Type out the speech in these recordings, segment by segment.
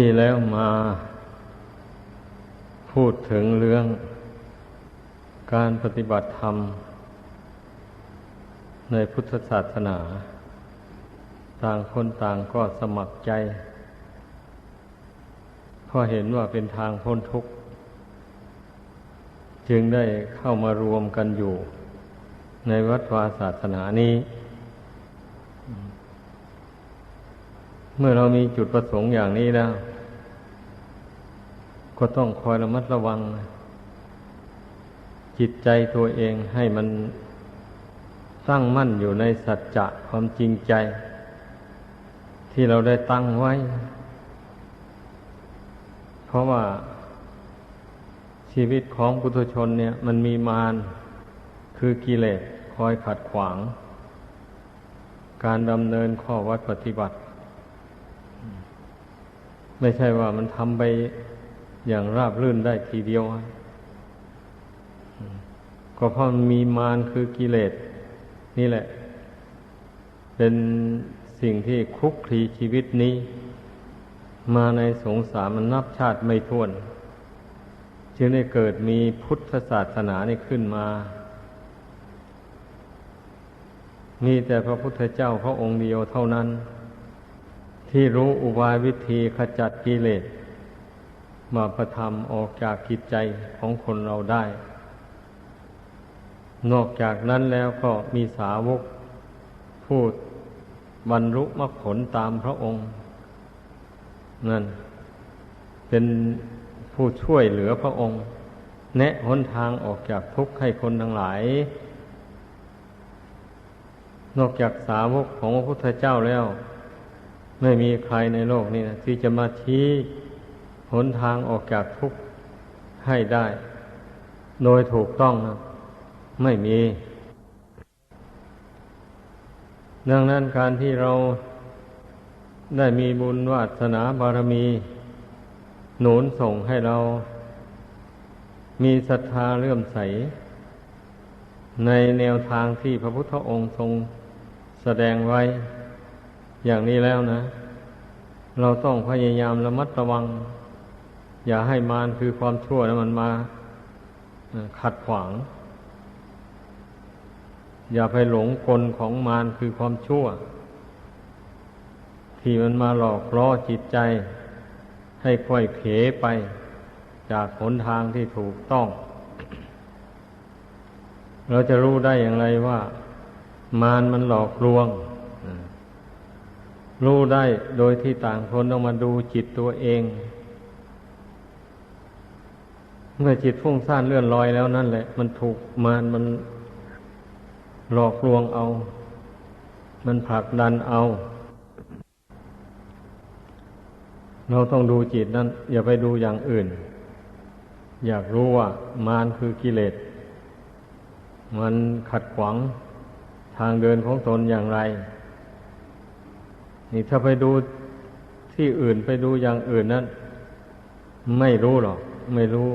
ที่แล้วมาพูดถึงเรื่องการปฏิบัติธรรม ในพุทธศาสนา ต่างคนต่างก็สมัครใจเพราะเห็นว่าเป็นทางพ้นทุกข์ จึงได้เข้ามารวมกันอยู่ ในวัดวาศาสนานี้ เมื่อเรามีจุดประสงค์อย่างนี้แล้ว ก็ต้องคอยระมัดระวัง จิตใจตัวเองให้มันตั้งมั่นอยู่ในสัจจะความจริงใจ ที่เราได้ตั้งไว้ เพราะว่าชีวิตของปุถุชนเนี่ย มันมีมารคือกิเลสคอยขัดขวาง การดำเนินข้อวัดปฏิบัติ ไม่ใช่ว่ามันทำไป อย่างราบรื่นได้ทีเดียว ก็เพราะมีมารคือกิเลส นี่แหละ เป็นสิ่งที่คลุกคลีชีวิตนี้ มาในสงสารมันนับชาติไม่ท้วน จึงได้เกิดมีพุทธศาสนานี่ขึ้นมา มีแต่พระพุทธเจ้าพระองค์เดียวเท่านั้น ที่รู้อุบายวิธีขจัดกิเลส มาประทำออกจากกิจใจของคนเราได้ นอกจากนั้นแล้วก็มีสาวกพูดบรรลุมรรคผลตามพระองค์ นั่น เป็นผู้ช่วยเหลือพระองค์ แนะหนทางออกจากทุกข์ให้คนทั้งหลาย นอกจากสาวกของพระพุทธเจ้าแล้ว ไม่มีใครในโลกนี้นะที่จะมาชี้ หนทางออกจากทุกข์ให้ได้ โดยถูกต้องนะไม่มี ดังนั้นการที่เราได้มีบุญวาสนาบารมี หนุนส่งให้เรา มีศรัทธาเลื่อมใส ในแนวทางที่พระพุทธองค์ทรงแสดงไว้ อย่างนี้แล้วนะ เราต้องพยายามระมัดระวัง อย่าให้มารคือความชั่วนะมันมาขัดขวาง อย่าไปหลงกลของมารคือความชั่ว ที่มันมาหลอกล่อจิตใจ ให้ค่อยเผลไป จากหนทางที่ถูกต้อง เราจะรู้ได้อย่างไรว่า มารมันหลอกลวงรู้ได้โดยที่ต่างคนต้องมาดูจิตตัวเอง เมื่อจิตฟุ้งซ่านเลื่อนลอยแล้วนั่นแหละ มันถูกมารมันหลอกลวงเอา มันผลักดันเอา เราต้องดูจิตนั้น อย่าไปดูอย่างอื่น อยากรู้ว่ามารคือกิเลส มันขัดขวางทางเดินของตนอย่างไร นี่ถ้าไปดูที่อื่นไปดูอย่างอื่นนั้น ไม่รู้หรอก ไม่รู้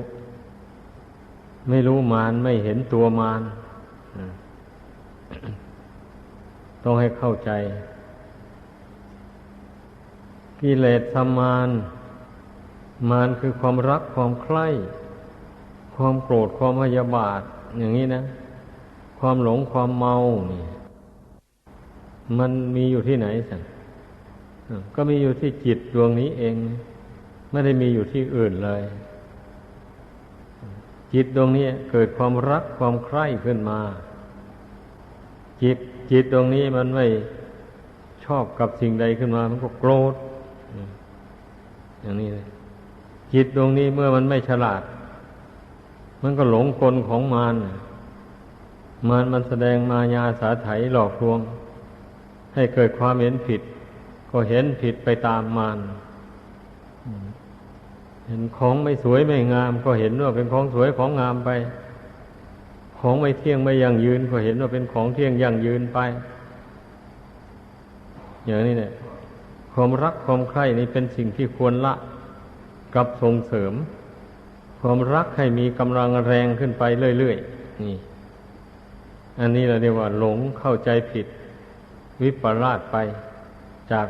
ไม่รู้มารไม่เห็นตัวมารต้องให้เข้าใจ กิเลสสมานมารคือความรักความใคร่ความโกรธความพยาบาท อย่างนี้นะ ความหลงความเมานี่มันมีอยู่ที่ไหนสันก็มีอยู่ที่จิตดวงนี้เอง ไม่ได้มีอยู่ที่อื่นเลย จิตดวงนี้เกิดความรักความใคร่ขึ้นมา จิตจิตดวงนี้มันไม่ชอบกับสิ่งใดขึ้นมา มันก็โกรธอย่างนี้เลยจิตดวงนี้เมื่อมันไม่ฉลาด มันก็หลงกลของมารมารมันแสดงมายาสาไถหลอกลวง ให้เกิดความเห็นผิด ก็เห็นผิดไปตามมาร เห็นของไม่สวยไม่งาม ก็เห็นว่าเป็นของสวยของงามไป ของไม่เที่ยงไม่ยั่งยืน ก็เห็นว่าเป็นของเที่ยงยั่งยืนไป อย่างนี้เนี่ยความรักความใคร่นี่เป็นสิ่งที่ควรละกับส่งเสริม ความรักให้มีกำลังแรงขึ้นไปเรื่อยๆนี่ อันนี้เราเรียกว่า หลงเข้าใจผิด วิปลาสไปจาก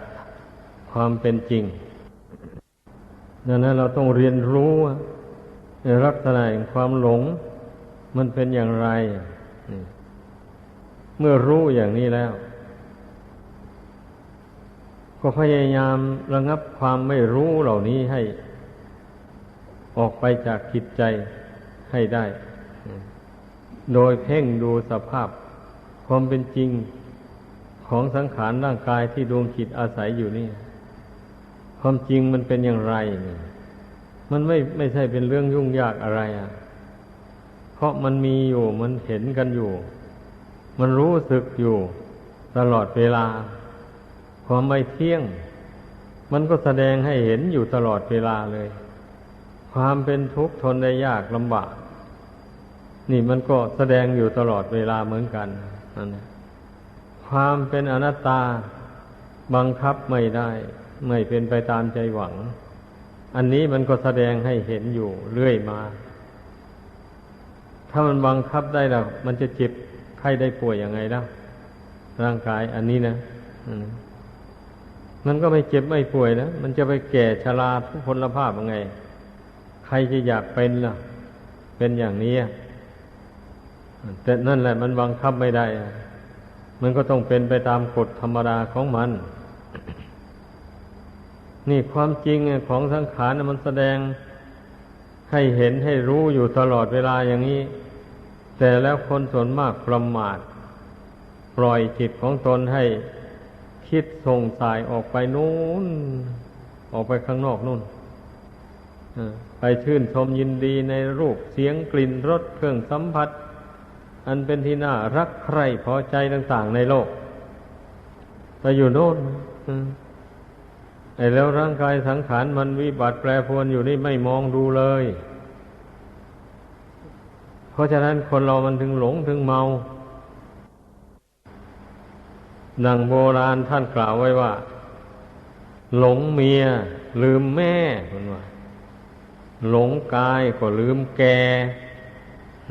ความเป็นจริง ดังนั้นเราต้องเรียนรู้ในลักษณะแห่งความหลง มันเป็นอย่างไร เมื่อรู้อย่างนี้แล้ว ก็พยายามระงับความไม่รู้เหล่านี้ให้ ออกไปจากจิตใจให้ได้ โดยเพ่งดูสภาพความเป็นจริงของสังขารร่างกายที่ดวงจิตอาศัยอยู่นี่ ความจริงมันเป็นอย่างไร มันไม่ไม่ใช่เป็นเรื่องยุ่งยากอะไรอะ เพราะมันมีอยู่มันเห็นกันอยู่ มันรู้สึกอยู่ ตลอดเวลา ความไม่เที่ยง มันก็แสดงให้เห็นอยู่ตลอดเวลาเลย ความเป็นทุกข์ทนได้ยากลำบาก นี่มันก็แสดงอยู่ตลอดเวลาเหมือนกันนั่นความเป็นอนัตตาบังคับไม่ได้ ไม่เป็นไปตามใจหวัง อันนี้มันก็แสดงให้เห็นอยู่เรื่อยมา ถ้ามันบังคับได้แล้วมันจะเจ็บไข้ได้ป่วยยังไงแล้วร่างกายอันนี้นะมันก็ไม่เจ็บไม่ป่วยนะมันจะไปแก่ชราทุพพลภาพยังไง ใครจะอยากเป็นล่ะ เป็นอย่างนี้แต่นั่นแหละ มันบังคับไม่ได้ มันก็ต้องเป็นไปตามกฎธรรมดาของมัน นี่ความจริงของสังขารมันแสดงให้เห็นให้รู้อยู่ตลอดเวลาอย่างนี้ แต่แล้วคนส่วนมากประมาท ปล่อยจิตของตนให้คิดส่งสายออกไปนู้น ออกไปข้างนอกนู่นไปชื่นชมยินดีในรูปเสียงกลิ่นรสเครื่องสัมผัส อันเป็นที่น่ารักใคร่พอใจต่าง ๆ ในโลกไปอยู่โน่น แล้วร่างกายสังขารมันวิบัติแปรปรวนอยู่นี่ไม่มองดูเลย เพราะฉะนั้นคนเรามันถึงหลงถึงเมาดังโบราณท่านกล่าวไว้ว่า หลงเมีย ลืมแม่คนว่าหลงกายก็ลืมแก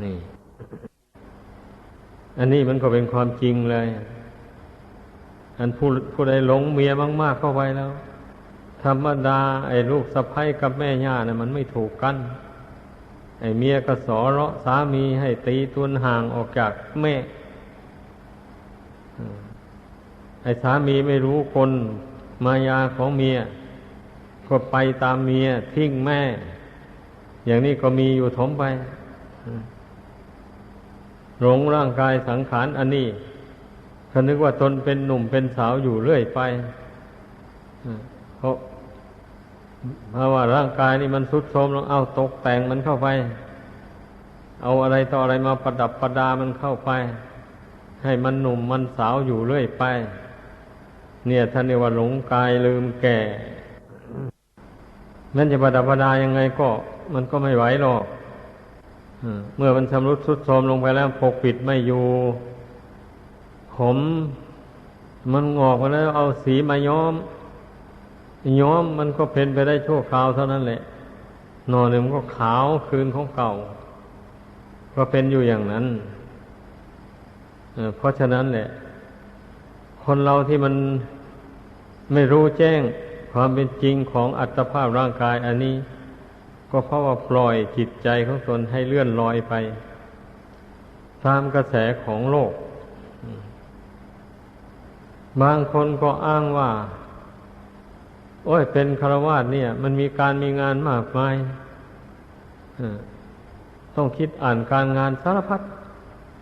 นี่ อันนี้มันก็เป็นความจริงเลย อันผู้ผู้ใดหลงเมียมาก ๆ เข้าไปแล้ว ธรรมดา ไอ้ลูกสะพ้ยกับแม่ย่านะ่ะมันไม่ถูกกัน ไอ้เมียก็สอเราะสามีให้ตีตุนห่างออกจากแม่ ไอ้สามีไม่รู้คนมายาของเมีย ก็ไปตามเมียทิ้งแม่ อย่างนี้ก็มีอยู่ถมไปหลงร่างกายสังขารอันนี้คนึกว่าตนเป็นหนุ่มเป็นสาวอยู่เรื่อยไปเพราะ เพราะว่าร่างกายนี่มันทุดโทรมลงเอาตกแต่งมันเข้าไป เอาอะไรต่ออะไรมาประดับประดามันเข้าไป ให้มันหนุ่มมันสาวอยู่เรื่อยไป เนี่ยท่านเรียกว่าหลงกายลืมแก่แม้จะประดับประดายังไงก็ มันก็ไม่ไหวหรอกเมื่อมันชำรุดทรุดโทรมลงไปแล้วปกปิดไม่อยู่ ผม มันงอกมาแล้วเอาสีมาย้อม ย้อมมันก็เป็นไปได้ชั่วคราวเท่านั้นแหละนอนหนึ่งมันก็ขาวคืนของเก่า ก็เป็นอยู่อย่างนั้นเพราะฉะนั้นแหละ คนเราที่มันไม่รู้แจ้งความเป็นจริงของอัตภาพร่างกายอันนี้ ก็เพราะว่าปล่อยจิตใจของตนให้เลื่อนลอยไป ตามกระแสของโลก บางคนก็อ้างว่า โอ้ย เป็นคารวาสเนี่ย มันมีการมีงานมากมายต้องคิดอ่านการงานสารพัด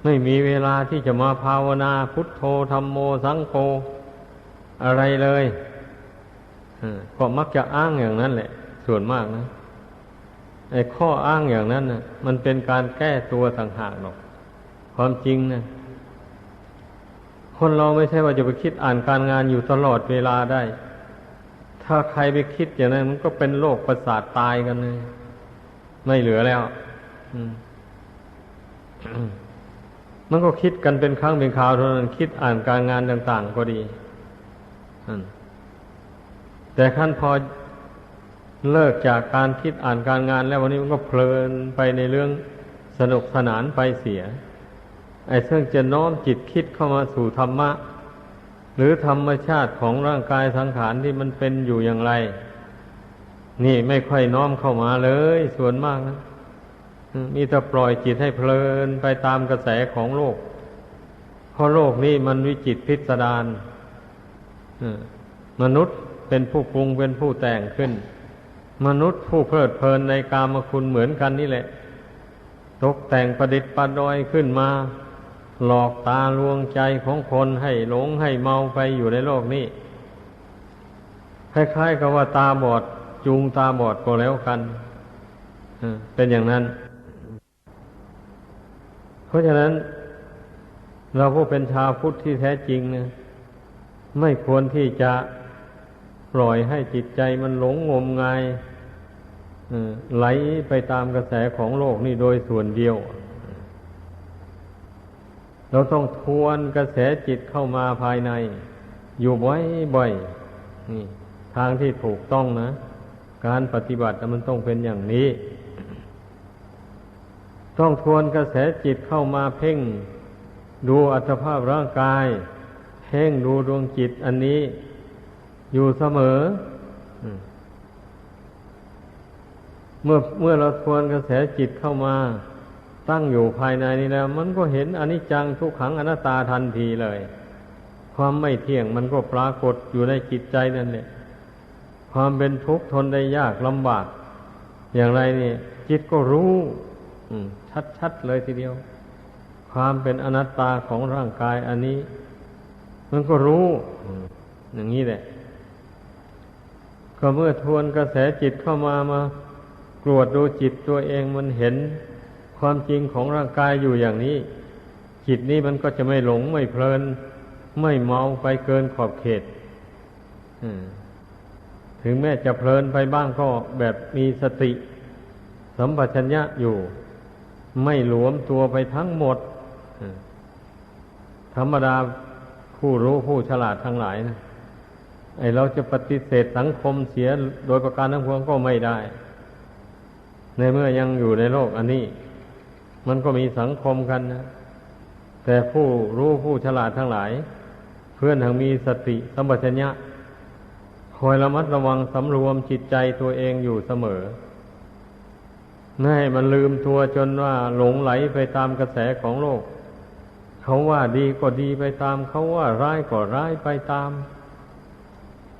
ไม่มีเวลาที่จะมาภาวนาพุทโธธรรมโมสังโฆอะไรเลยก็มักจะอ้างอย่างนั้นแหละ ส่วนมากนะไอ้ข้ออ้างอย่างนั้นนะมันเป็นการแก้ตัวต่างหากหรอก ความจริงนะคนเราไม่ใช่ว่าจะไปคิดอ่านการงานอยู่ตลอดเวลาได้ ถ้าใครไปคิดอย่างนั้นมันก็เป็นโรคประสาทตายกันเลย ไม่เหลือแล้วมันก็คิดกันเป็นครั้งเป็นคราวเท่านั้นคิดอ่านการงานต่าง ๆ ก็ดีแต่ขั้นพอเลิกจากการคิดอ่านการงาน แล้ววันนี้มันก็เพลินไปในเรื่องสนุกสนานไปเสีย ไอ้ซึ่องจะน้อมจิตคิดเข้ามาสู่ธรรมะ หรือธรรมชาติของร่างกายสังขารที่มันเป็นอยู่อย่างไร นี่ไม่ค่อยน้อมเข้ามาเลย ส่วนมากนะมีแต่ปล่อยจิตให้เพลินไปตามกระแสของโลก เพราะโลกนี้มันวิจิตพิสดารมนุษย์เป็นผู้ปรุงเป็นผู้แต่งขึ้น มนุษย์ผู้เพลิดเพลินในกามคุณเหมือนกันนี่แหละ ตกแต่งประดิษฐ์ประดอยขึ้นมา หลอกตาลวงใจของคนให้หลงให้เมาไปอยู่ในโลกนี้ คล้ายๆกับว่าตาบอดจูงตาบอดก็แล้วกันเป็นอย่างนั้น เพราะฉะนั้น เราผู้เป็นชาวพุทธที่แท้จริงนะไม่ควรที่จะปล่อยให้จิตใจมันหลงงมงายไหลไปตามกระแสของโลกนี่โดยส่วนเดียวเเราต้องทวนกระแสจิตเข้ามาภายใน อยู่บ่อยๆนี่ ทางที่ถูกต้องนะ การปฏิบัติมันต้องเป็นอย่างนี้ ต้องทวนกระแสจิตเข้ามาเพ่ง ดูอัตภาพร่างกาย เพ่งดูดวงจิตอันนี้ อยู่เสมอเมื่อเมื่อเราทวนกระแสจิตเข้ามา ตั้งอยู่ภายในนี้แล้ว มันก็เห็นอนิจจังทุกขังอนัตตาทันทีเลย ความไม่เที่ยงมันก็ปรากฏอยู่ในจิตใจนั่นแหละความเป็นทุกข์ทนได้ยากลำบาก อย่างไรนี่จิตก็รู้ชัดๆเลยทีเดียว ความเป็นอนัตตาของร่างกายอันนี้ มันก็รู้ อย่างนี้แหละก็เมื่อทวนกระแสจิตเข้ามามา กรวดดูจิตตัวเองมันเห็น ความจริงของร่างกายอยู่อย่างนี้ จิตนี้มันก็จะไม่หลงไม่เพลิน ไม่เมาไปเกินขอบเขตถึงแม้จะเพลินไปบ้างก็แบบมีสติ สัมปชัญญะอยู่ ไม่หลวมตัวไปทั้งหมดธรรมดาผู้รู้ผู้ฉลาดทั้งหลายนะไอเราจะปฏิเสธสังคมเสียโดยประการทั้งปวงก็ไม่ได้ ในเมื่อยังอยู่ในโลกอันนี้ มันก็มีสังคมกันนะแต่ผู้รู้ผู้ฉลาดทั้งหลาย เพื่อนทางมีสติสัมปชัญญะคอยระมัดระวังสำรวมจิตใจตัวเองอยู่เสมอไม่ให้มันลืมตัวจนว่าหลงไหลไปตามกระแสของโลก เขาว่าดีก็ดีไปตาม เขาว่าร้ายก็ร้ายไปตาม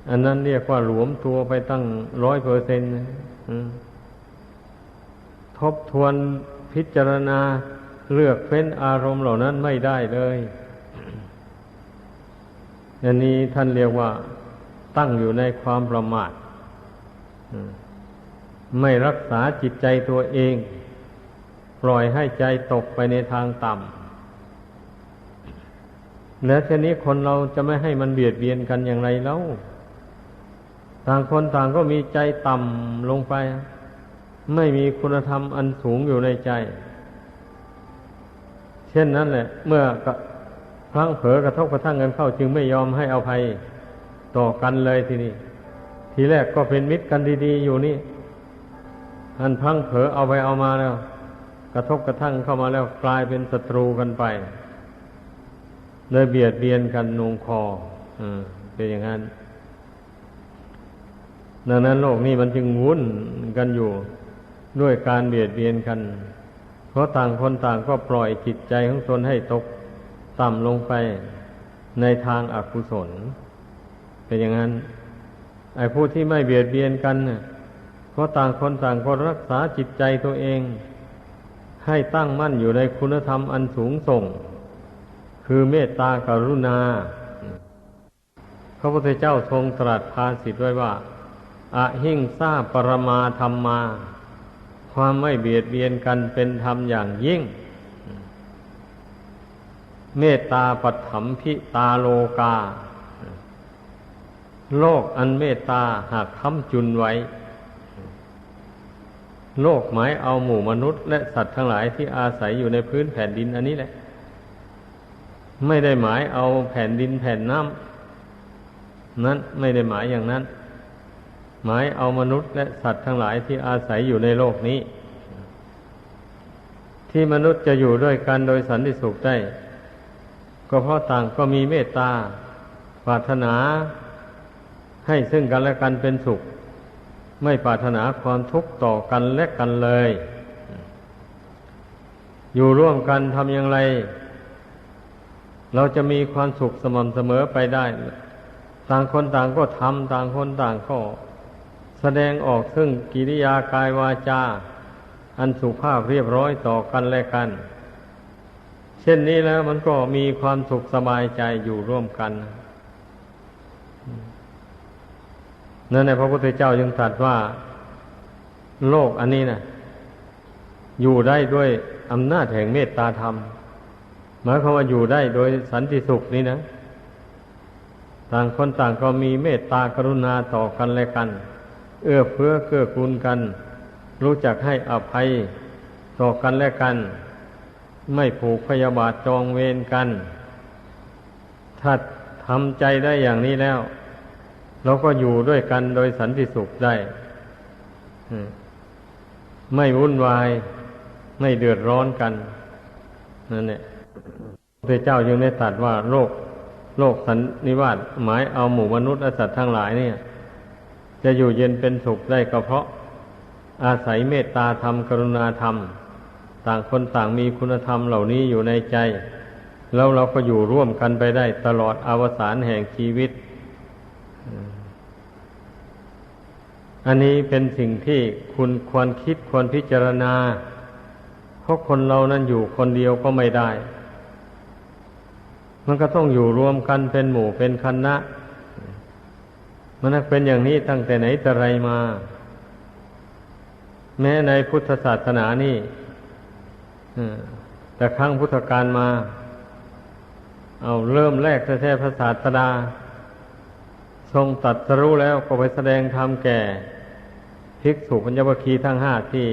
อันนั้นเรียกว่าหลวมตัวไปตั้งร้อยเปอร์เซ็นต์ทบทวน พิจารณาเลือกเฟ้นอารมณ์เหล่านั้นไม่ได้เลยอันนี้ท่านเรียกว่าตั้งอยู่ในความประมาทไม่รักษาจิตใจตัวเอง ปล่อยให้ใจตกไปในทางต่ำแล้วทีนี้คนเราจะไม่ให้มันเบียดเบียนกันอย่างไรแล้ว ต่างคนต่างก็มีใจต่ำลงไป ไม่มีคุณธรรมอันสูงอยู่ในใจ เช่นนั้นแหละ เมื่อพลังเผลอกระทบกระทั่งกันเข้า จึงไม่ยอมให้อภัยต่อกันเลยทีนี้ทีแรกก็เป็นมิตรกันดีๆอยู่นี่อันพังเผลอเอาไปเอามาแล้ว กระทบกระทั่งเข้ามาแล้วกลายเป็นศัตรูกันไปเลยเบียดเบียนกันนงคออเป็นอย่างนั้นดังนั้นโลกนี้มันจึงวุ่นกันอยู่ ด้วยการเบียดเบียนกัน เพราะต่างคนต่างก็ปล่อยจิตใจของตนให้ตกต่ำลงไปในทางอากุศล เป็นอย่างนั้น ไอ้ผู้ที่ไม่เบียดเบียนกันเพราะต่างคนต่างก็รักษาจิตใจตัวเอง ให้ตั้งมั่นอยู่ในคุณธรรมอันสูงส่ง คือเมตตากรุณา พระพุทธเจ้าทรงตรัสภาสิทไว้ว่าอหิงซาปรมาธรรมมา ความไม่เบียดเบียนกันเป็นธรรมอย่างยิ่ง เมตตาปัถมพิตาโลกา โลกอันเมตตาหากค้ำจุนไว้ โลกหมายเอาหมู่มนุษย์ และสัตว์ทั้งหลายที่อาศัยอยู่ในพื้นแผ่นดินอันนี้แหละ ไม่ได้หมายเอาแผ่นดินแผ่นน้ำนั้นไม่ได้หมายอย่างนั้น หมายเอามนุษย์และสัตว์ทั้งหลายที่อาศัยอยู่ในโลกนี้ ที่มนุษย์จะอยู่ด้วยกันโดยสันติสุขได้ ก็เพราะต่างก็มีเมตตาปรารถนาให้ซึ่งกันและกันเป็นสุข ไม่ปรารถนาความทุกข์ต่อกันและกันเลย อยู่ร่วมกันทำอย่างไร เราจะมีความสุขสม่ำเสมอไปได้ ต่างคนต่างก็ทำต่างคนต่างก็ แสดงออกซึ่งกิริยากายวาจา อันสุภาพเรียบร้อยต่อกันและกัน เช่นนี้แล้วมันก็มีความสุขสบายใจอยู่ร่วมกันนั่นในพระพุทธเจ้ายังตรัสว่า โลกอันนี้นะอยู่ได้ด้วยอำนาจแห่งเมตตาธรรม หมายความว่าอยู่ได้โดยสันติสุขนี่นะ ต่างคนต่างก็มีเมตตากรุณาต่อกันและกัน เอื้อเฟื้อเกื้อกูลกัน รู้จักให้อภัยต่อกันและกัน ไม่ผูกพยาบาทจองเวรกัน ถ้าทำใจได้อย่างนี้แล้ว เราก็อยู่ด้วยกันโดยสันติสุขได้ไม่วุ่นวาย ไม่เดือดร้อนกันนั่นแหละพระเจ้ายังได้ตรัสว่าโลกโลกสันนิวาสหมายเอาหมู่มนุษย์และสัตว์ทั้งหลายเนี่ย จะอยู่เย็นเป็นสุขได้ก็เพราะ อาศัยเมตตาธรรมกรุณาธรรม ต่างคนต่างมีคุณธรรมเหล่านี้อยู่ในใจ แล้วเราก็อยู่ร่วมกันไปได้ตลอดอวสานแห่งชีวิต อันนี้เป็นสิ่งที่คุณควรคิดควรพิจารณา เพราะคนเรานั้นอยู่คนเดียวก็ไม่ได้ มันก็ต้องอยู่รวมกันเป็นหมู่เป็นคณะ มันเป็นอย่างนี้ตั้งแต่ไหนแต่ไรมา แม้ในพุทธศาสนานี่แต่ครั้งพุทธกาลมา เอาเริ่มแรกแท้ๆพระศาสดา ทรงตัดสรู้แล้วก็ไปแสดงธรรมแก่ภิกษุปัญญวคีทั้งห้าที่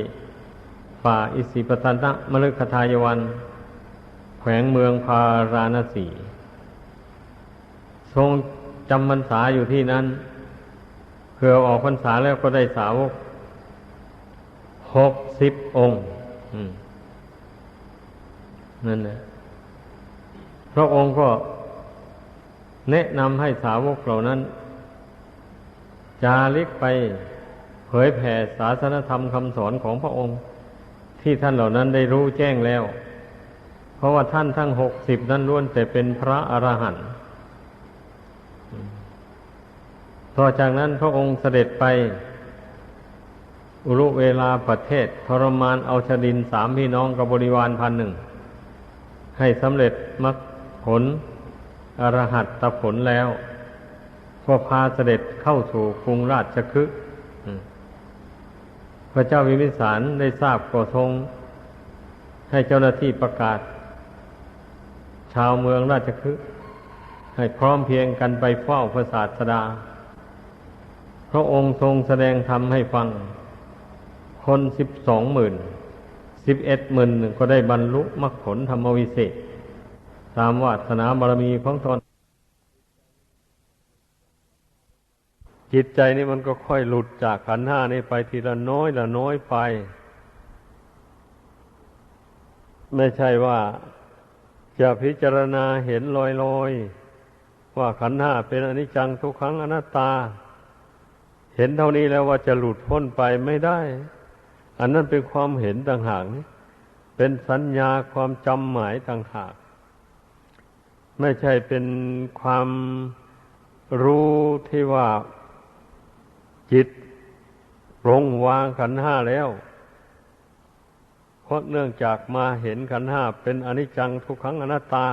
ป่าอิสิปตันตะมฤคทายวัน แขวงเมืองพาราณสี ทรงจำพรรษาอยู่ที่นั้น เพื่อออกพรรษาแล้วก็ได้สาวกหกสิบองค์นั่นแหละพระองค์ก็แนะนำให้สาวกเหล่านั้น จาริกไปเผยแผ่ศาสนธรรมคำสอนของพระองค์ ที่ท่านเหล่านั้นได้รู้แจ้งแล้ว เพราะว่าท่านทั้งหกสิบนั้นล้วนแต่เป็นพระอรหันต์ ต่อจากนั้นพระองค์เสด็จไป อุรุเวลาประเทศ ทรมานเอาชดินสามพี่น้องกับบริวารพันหนึ่ง ให้สำเร็จมรรคผลอรหัตตผลแล้วก็พาเสด็จเข้าสู่กรุงราชคฤห์พระเจ้าวิมิสารได้ทราบก็ทรง ให้เจ้าหน้าที่ประกาศ ชาวเมืองราชคฤห์ให้พร้อมเพียงกันไปเฝ้าพระศาสดา พระองค์ทรงแสดงธรรมให้ฟัง คนสิบสองหมื่นสิบเอ็ดหมื่นก็ได้บรรลุมรรคผลธรรมวิเศษ ตามวาสนาบารมีของตนจิตใจนี่มันก็ค่อยหลุดจากขันห้านี่ไปทีละน้อยละน้อยไป ไม่ใช่ว่าจะพิจารณาเห็นลอยลอยว่าขันห้าเป็นอนิจจังทุกขังอนัตตา เห็นเท่านี้แล้วว่าจะหลุดพ้นไปไม่ได้ อันนั้นเป็นความเห็นต่างหากนี่เป็นสัญญาความจำหมายต่างหาก ไม่ใช่เป็นความรู้ที่ว่าจิตปรงวางขันห้าแล้ว เพราะเนื่องจากมาเห็นขันห้าเป็นอนิจจังทุกขังอนัตตา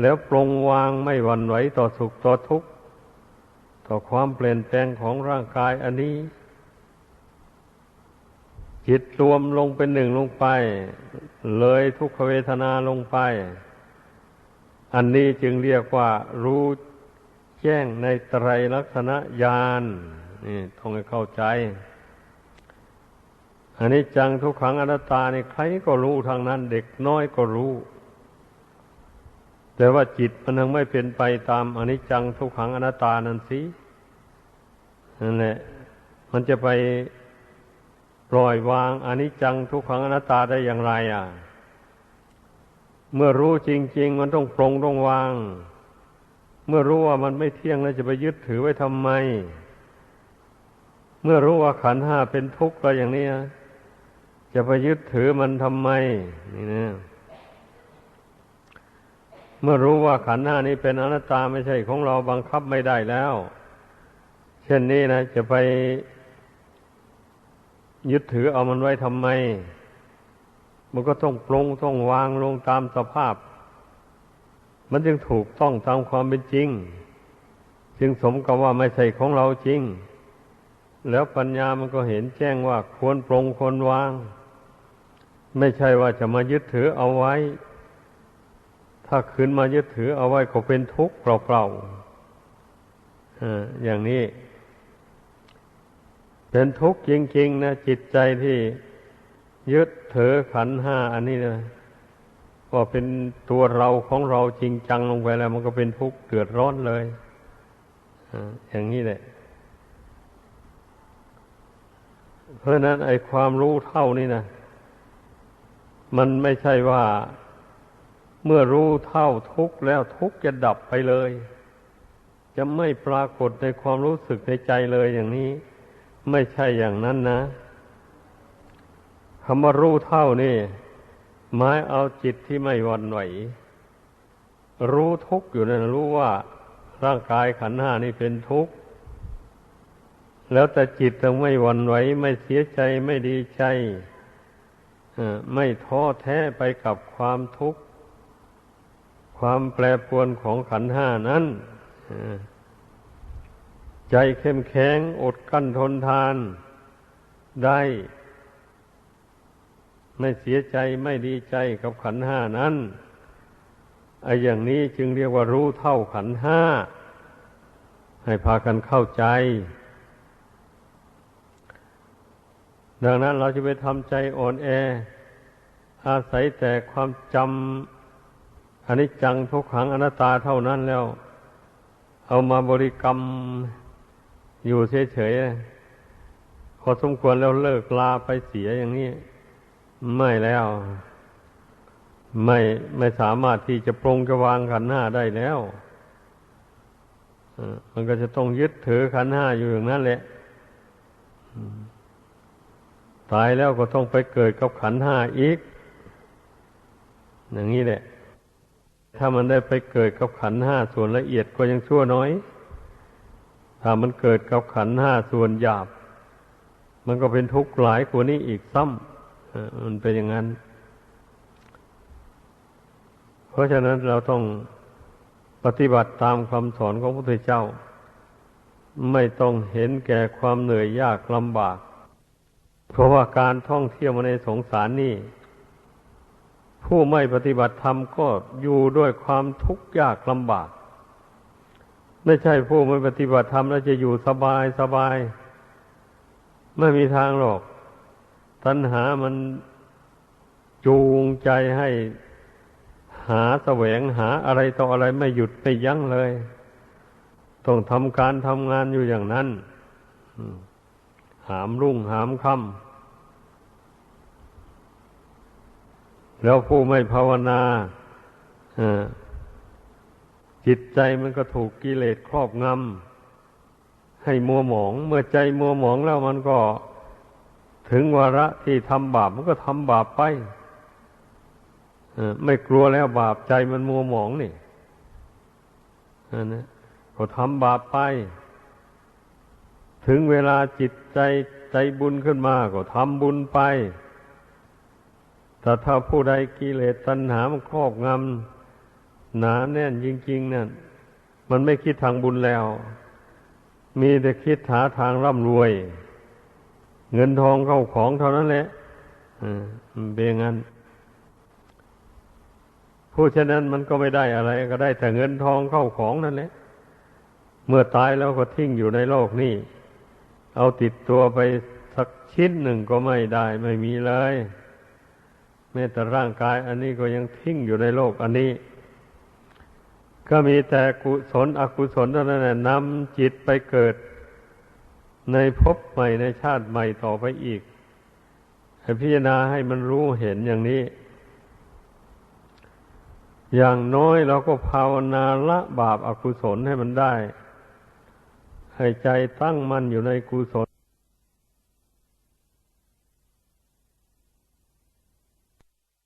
แล้วปรงวางไม่หวั่นไหวต่อสุขต่อทุกข์ ต่อความเปลี่ยนแปลงของร่างกายอันนี้ จิตรวมลงเป็นหนึ่งลงไป เลยทุกขเวทนาลงไป อันนี้จึงเรียกว่ารู้แจ้งในไตรลักษณญาณนี่ต้องให้เข้าใจอันนี้จังทุกขังอนัตตานี่ใครก็รู้ทางนั้น เด็กน้อยก็รู้ แต่ว่าจิตมันยังไม่เป็นไปตามอนิจจังทุกขังอนัตตานั่นสินั่นแหละมันจะไปปล่อยวางอนิจจังทุกขังอนัตตาได้อย่างไร อะ เมื่อรู้จริง ๆ มันต้องปรงต้องวาง เมื่อรู้ว่ามันไม่เที่ยงแล้วจะไปยึดถือไว้ทำไม เมื่อรู้ว่าขันห้าเป็นทุกข์ก็อย่างนี้จะไปยึดถือมันทำไม นี่นะ เมื่อรู้ว่าขันธ์ห้านี้เป็นอนัตตาไม่ใช่ของเราบังคับไม่ได้แล้ว เช่นนี้นะ จะไปยึดถือเอามันไว้ทำไม มันก็ต้องปรงต้องวางลงตามสภาพ มันจึงถูกต้องตามความเป็นจริง จึงสมกับว่าไม่ใช่ของเราจริง แล้วปัญญามันก็เห็นแจ้งว่าควรปรงควรวาง ไม่ใช่ว่าจะมายึดถือเอาไว้ ถ้าคืนมายึดถือเอาไว้ก็เป็นทุกข์เปล่าๆอ่าอย่างนี้ เป็นทุกข์จริงๆนะจิตใจที่ยึดถือขันห้าอันนี้นะว่าเป็นตัวเราของเราจริงจังลงไปแล้ว มันก็เป็นทุกข์เดือดร้อนเลยอย่างนี้แหละ เพราะฉะนั้นไอ้ความรู้เท่านี่นะมันไม่ใช่ว่า เมื่อรู้เท่าทุกข์แล้วทุกข์จะดับไปเลย จะไม่ปรากฏในความรู้สึกในใจเลยอย่างนี้ ไม่ใช่อย่างนั้นนะคำว่ารู้เท่านี่หมายเอาจิตที่ไม่วันไหว รู้ทุกข์อยู่นั่นรู้ว่าร่างกายขันห้านี่เป็นทุกข์ แล้วแต่จิตต้องไม่วันไหว ไม่เสียใจไม่ดีใจไม่ท้อแท้ไปกับความทุกข์ ความแปรปวนของขันห้านั้นใจเข้มแข็งอดกั้นทนทานได้ ไม่เสียใจไม่ดีใจกับขันห้านั้นไอ้อย่างนี้จึงเรียกว่ารู้เท่าขันห้า ให้พากันเข้าใจ ดังนั้นเราจะไปทำใจอ่อนแอ อาศัยแต่ความจำ อนิจจังทุกขังอนัตตาเท่านั้นแล้ว เอามาบริกรรมอยู่เฉยๆพอสมควรแล้วเลิกลาไปเสียอย่างนี้ ไม่แล้ว ไม่ไม่สามารถที่จะปรงจะวางขันห้าได้แล้วมันก็จะต้องยึดถือขันห้าอยู่อย่างนั้นแหละตายแล้วก็ต้องไปเกิดกับขันห้าอีก อย่างนี้แหละ ถ้ามันได้ไปเกิดกับขันห้าส่วนละเอียดก็ยังชั่วน้อย ถ้ามันเกิดกับขันห้าส่วนหยาบ มันก็เป็นทุกข์หลายกว่านี้อีกซ้ำมันเป็นอย่างนั้น เพราะฉะนั้นเราต้องปฏิบัติตามคำสอนของพระพุทธเจ้า ไม่ต้องเห็นแก่ความเหนื่อยยากลำบาก เพราะว่าการท่องเที่ยวมาในสงสารนี่ ผู้ไม่ปฏิบัติธรรมก็อยู่ด้วยความทุกข์ยากลำบาก ไม่ใช่ผู้ไม่ปฏิบัติธรรมแล้วจะอยู่สบายสบาย ไม่มีทางหรอก ตัณหามันจูงใจให้หาแสวงหาอะไรต่ออะไรไม่หยุดไม่ยั้งเลย ต้องทำการทำงานอยู่อย่างนั้น หามรุ่งหามค่ำ แล้วผู้ไม่ภาวนาจิตใจมันก็ถูกกิเลสครอบงำให้มัวหมอง เมื่อใจมัวหมองแล้วมันก็ถึงวาระที่ทำบาปมันก็ทำบาปไปไม่กลัวแล้วบาปใจมันมัวหมองนี่นะก็ทำบาปไป ถึงเวลาจิตใจใจบุญขึ้นมาก็ทำบุญไป แต่ถ้าผู้ใดกิเลสตัณหามันครอบงำหนาแน่นจริงๆนั่นมันไม่คิดทางบุญแล้ว มีแต่คิดหาทางร่ำรวย เงินทองเข้าของเท่านั้นแหละอ่าเป็นงั้นผู้ฉะนั้นมันก็ไม่ได้อะไร ก็ได้แต่เงินทองเข้าของนั่นแหละ เมื่อตายแล้วก็ทิ้งอยู่ในโลกนี้เอาติดตัวไปสักชิ้นหนึ่งก็ไม่ได้ไม่มีเลย แม้แต่ร่างกายอันนี้ก็ยังทิ้งอยู่ในโลกอันนี้ ก็มีแต่กุศลอกุศลเท่านั้นนำจิตไปเกิด ในภพใหม่ในชาติใหม่ต่อไปอีกให้พิจารณาให้มันรู้เห็นอย่างนี้ อย่างน้อยเราก็ภาวนาละบาปอากุศลให้มันได้ ให้ใจตั้งมั่นอยู่ในกุศล